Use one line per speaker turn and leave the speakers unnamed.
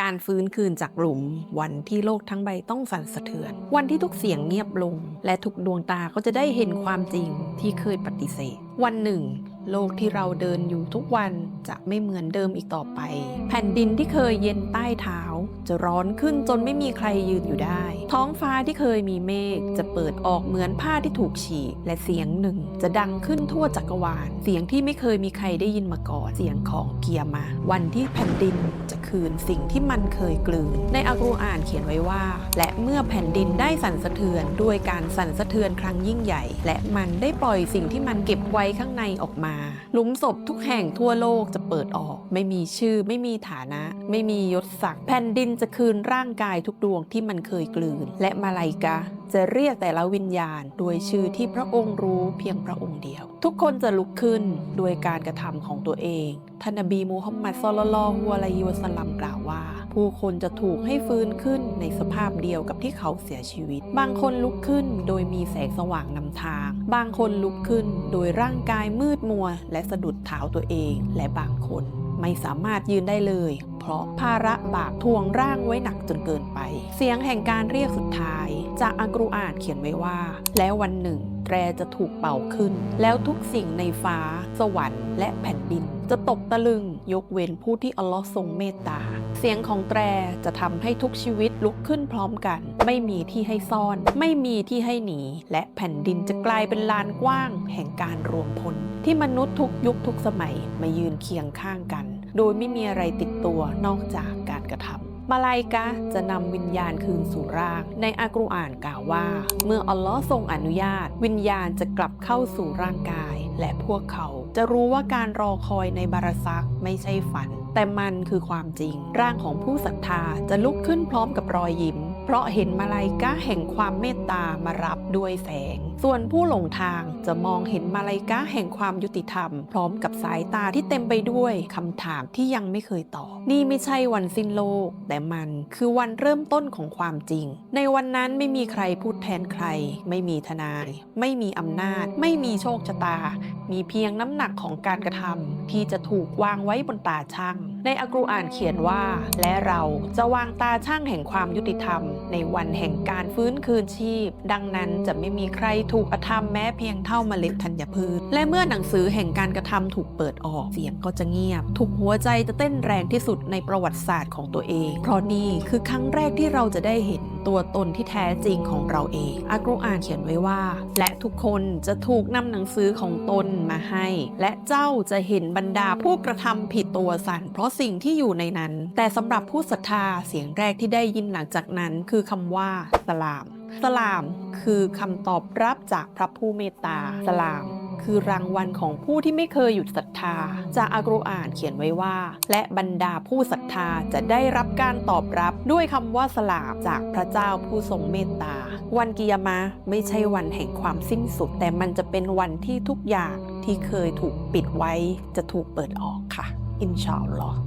การฟื้นคืนจากหลุม วันที่โลกทั้งใบต้องสั่นสะเทือน วันที่ทุกเสียงเงียบลง และทุกดวงตาก็จะได้เห็นความจริงที่เคยปฏิเสธ วันหนึ่ง โลกที่เราเดินอยู่ทุกวันจะไม่เหมือนเดิมอีกต่อไป แผ่นดินที่เคยเย็นใต้เท้า จะร้อนขึ้นจนไม่มีใครยืนอยู่ได้ ท้องฟ้าที่เคยมีเมฆจะเปิดออกเหมือนผ้าที่ถูกฉีก และเสียงหนึ่งจะดังขึ้นทั่วจักรวาล เสียงที่ไม่เคยมีใครได้ยินมาก่อน เสียงของเกียร์มา วันที่แผ่นดินจะคืนสิ่งที่มันเคยกลืน ในอัลกุรอานเขียนไว้ว่า และเมื่อแผ่นดินได้สั่นสะเทือนด้วยการสั่นสะเทือนครั้งยิ่งใหญ่ และมันได้ปล่อยสิ่งที่มันเก็บไว้ข้างในออกมาหลุมศพทุกแห่งทั่วโลกจะเปิดออก ไม่มีชื่อ ไม่มีฐานะ ไม่มียศศักดิ์แผ่นดินจะคืนร่างกายทุกดวงที่มันเคยกลืน และมาลายกาจะเรียกแต่ละวิญญาณ โดยชื่อที่พระองค์รู้เพียงพระองค์เดียว ทุกคนจะลุกขึ้นด้วยการกระทำของตัวเอง ท่านนบีมูฮัมมัดซอลลัลลอฮุอะลัยฮิวะสัลลัมกล่าวว่า ผู้คนจะถูกให้ฟื้นขึ้นในสภาพเดียวกับที่เขาเสียชีวิต บางคนลุกขึ้นโดยมีแสงสว่างนำทาง บางคนลุกขึ้นโดยร่างกายมืดมัว และสะดุดเท้าตัวเอง และบางคนไม่สามารถยืนได้เลย เพราะภาระบาปทวงร่างไว้หนักจนเกินไป เสียงแห่งการเรียกสุดท้าย จากอัลกุรอานเขียนไว้ว่า แล้ววันหนึ่ง ตรจะถูกเป่าขึ้น แล้วทุกสิ่งในฟ้า สวรรค์และแผ่นดิน จะตกตะลึงยกเว้นผู้ที่อัลลอฮ์ทรงเมตตา เสียงของแตรจะทำให้ทุกชีวิตลุกขึ้นพร้อมกัน ไม่มีที่ให้ซ่อน ไม่มีที่ให้หนี และแผ่นดินจะกลายเป็นลานกว้าง แห่งการรวมพล ที่มนุษย์ทุกยุคทุกสมัยมายืนเคียงข้างกัน โดยไม่มีอะไรติดตัวนอกจากการกระทำ มาลายกะจะนำวิญญาณคืนสู่ร่าง ในอัลกุรอานกล่าวว่า เมื่ออัลลอฮ์ทรงอนุญาต วิญญาณจะกลับเข้าสู่ร่างกาย และพวกเขาจะรู้ว่าการรอคอยในบารซักไม่ใช่ฝัน แต่มันคือความจริง ร่างของผู้ศรัทธาจะลุกขึ้นพร้อมกับรอยยิ้ม เพราะเห็นมาลายกะแห่งความเมตตามารับด้วยแสง ส่วนผู้หลงทางจะมองเห็นมาลายกะแห่งความยุติธรรม พร้อมกับสายตาที่เต็มไปด้วยคำถามที่ยังไม่เคยตอบ นี่ไม่ใช่วันสิ้นโลก แต่มันคือวันเริ่มต้นของความจริง ในวันนั้นไม่มีใครพูดแทนใคร ไม่มีทนาย ไม่มีอำนาจ ไม่มีโชคชะตา มีเพียงน้ำหนักของการกระทำที่จะถูกวางไว้บนตาช่าง ในอักุรอานเขียนว่า และเราจะวางตาช่างแห่งความยุติธรรม ในวันแห่งการฟื้นคืนชีพ ดังนั้นจะไม่มีใครถูกอธรรมแม้เพียงเท่าเมล็ดธัญพืช และเมื่อหนังสือแห่งการกระทำถูกเปิดออกเสียงก็จะเงียบ ทุกหัวใจจะเต้นแรงที่สุดในประวัติศาสตร์ของตัวเอง เพราะนี่คือครั้งแรกที่เราจะได้เห็นตัวตนที่แท้จริงของเราเองอัลกุรอานเขียนไว้ว่า และทุกคนจะถูกนำหนังสือของตนมาให้ และเจ้าจะเห็นบรรดาผู้กระทำผิดตัวสั่น เพราะสิ่งที่อยู่ในนั้น แต่สำหรับผู้ศรัทธาเสียงแรกที่ได้ยินหลังจากนั้น คือคำว่าสลาม สลามคือคำตอบรับจากพระผู้เมตตาสลาม คือรางวัลของผู้ที่ไม่เคยหยุดศรัทธา จากอักุรอานเขียนไว้ว่า และบรรดาผู้ศรัทธาจะได้รับการตอบรับด้วยคำว่าสลาบจากพระเจ้าผู้ทรงเมตตา วันกิยามะไม่ใช่วันแห่งความสิ้นสุด แต่มันจะเป็นวันที่ทุกอย่างที่เคยถูกปิดไว้จะถูกเปิดออกค่ะ อินชาอัลลอฮ์